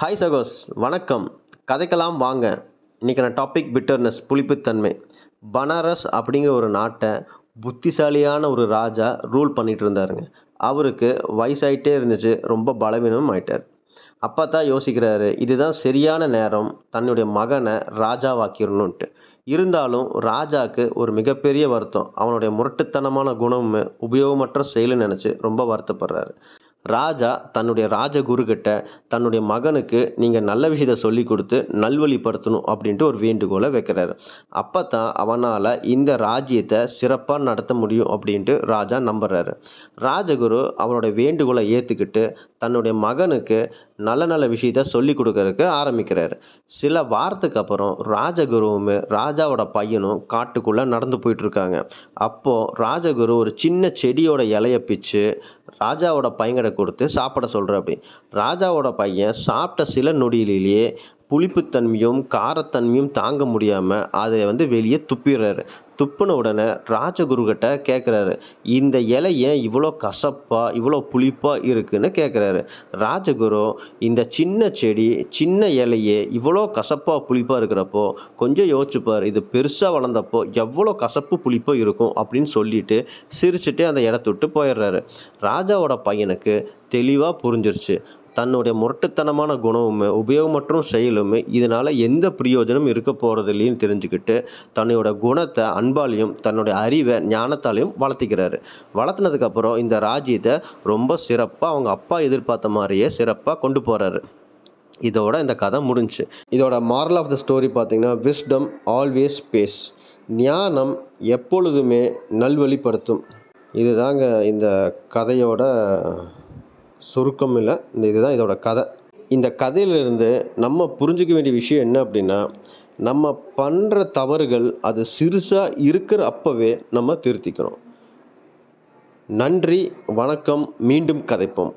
Hi சகோஸ் வணக்கம். கதைக்கலாம் வாங்க. இன்றைக்கான டாபிக் பிட்டர்னஸ் புளிப்புத்தன்மை. பனாரஸ் அப்படிங்கிற ஒரு நாட்டை புத்திசாலியான ஒரு ராஜா ரூல் பண்ணிட்டு இருந்தாருங்க. அவருக்கு வயசாயிட்டே இருந்துச்சு. ரொம்ப பலவீனமும் ஆயிட்டார். அப்பா தான் யோசிக்கிறாரு இதுதான் சரியான நேரம். தன்னுடைய மகனை ராஜாவாக்கிடணுன்ட்டு இருந்தாலும் ராஜாவுக்கு ஒரு மிகப்பெரிய வருத்தம். அவனுடைய முரட்டுத்தனமான குணமும் உபயோகமற்ற செயலும் நினச்சி ரொம்ப வருத்தப்படுறாரு. ராஜா தன்னுடைய ராஜகுருக்கிட்ட தன்னுடைய மகனுக்கு நீங்கள் நல்ல விஷயத்தை சொல்லி கொடுத்து நல்வழிப்படுத்தணும் அப்படின்ட்டு ஒரு வேண்டுகோளை வைக்கிறாரு. அப்போ தான் அவனால் இந்த ராஜ்யத்தை சிறப்பாக நடத்த முடியும் அப்படின்ட்டு ராஜா நம்புறாரு. ராஜகுரு அவனுடைய வேண்டுகோளை ஏற்றுக்கிட்டு தன்னுடைய மகனுக்கு நல்ல நல்ல விஷயத்த சொல்லி கொடுக்கறதுக்கு ஆரம்பிக்கிறாரு. சில வாரத்துக்கு அப்புறம் ராஜகுருவும் ராஜாவோட பையனும் காட்டுக்குள்ளே நடந்து போயிட்டுருக்காங்க அப்போது ராஜகுரு ஒரு சின்ன செடியோட இலைய பிச்சு ராஜாவோட பையன்கிட்ட கொடுத்து சாப்பிட சொல்கிற அப்படி ராஜாவோட பையன் சாப்பிட்ட சில நொடியிலேயே புளிப்புத்தன்மையும் காரத்தன்மையும் தாங்க முடியாமல் அதை வந்து வெளியே துப்பிடுறாரு. துப்புன உடனே ராஜகுருக்கிட்ட கேட்குறாரு இந்த இலை ஏன் இவ்வளோ கசப்பாக இவ்வளோ புளிப்பாக இருக்குன்னு? கேட்குறாரு ராஜகுரு இந்த சின்ன செடி சின்ன இலையே இவ்வளோ கசப்பாக புளிப்பாக இருக்கிறப்போ கொஞ்சம் யோசிச்சுப்பார். இது பெருசாக வளர்ந்தப்போ எவ்வளோ கசப்பு புளிப்பாக இருக்கும்? அப்படின்னு சொல்லிட்டு சிரிச்சுட்டு அந்த இடத்த விட்டு போயிடுறாரு. ராஜாவோட பையனுக்கு தெளிவாக புரிஞ்சிருச்சு. தன்னுடைய முரட்டுத்தனமான குணமும் உபயோகமற்றும் செயலும் இதனால் எந்த பிரயோஜனம் இருக்க போகிறது இல்லைன்னு தெரிஞ்சுக்கிட்டு தன்னோட குணத்தை அன்பாலையும் தன்னுடைய அறிவை ஞானத்தாலையும் வளர்த்திக்கிறாரு. வளர்த்துனதுக்கப்புறம் இந்த ராஜ்யத்தை ரொம்ப சிறப்பாக அவங்க அப்பா எதிர்பார்த்த மாதிரியே சிறப்பாக கொண்டு போகிறாரு இதோட இந்த கதை முடிஞ்சுச்சு இதோட மாரல் ஆஃப் த ஸ்டோரி பார்த்தீங்கன்னா விஸ்டம் ஆல்வேஸ் பேஸ் ஞானம் எப்பொழுதுமே நல்வழிப்படுத்தும். இதுதாங்க இந்த கதையோட சுருக்கம் இல்லை. இந்த இதுதான் இதோட கதை. இந்த கதையிலிருந்து நம்ம புரிஞ்சுக்க வேண்டிய விஷயம் என்ன அப்படின்னா நம்ம பண்ணுற தவறுகள் அது சிறுசாக இருக்கிற அப்போவே நம்ம திருத்திக்கணும். நன்றி வணக்கம் மீண்டும் கதைப்போம்.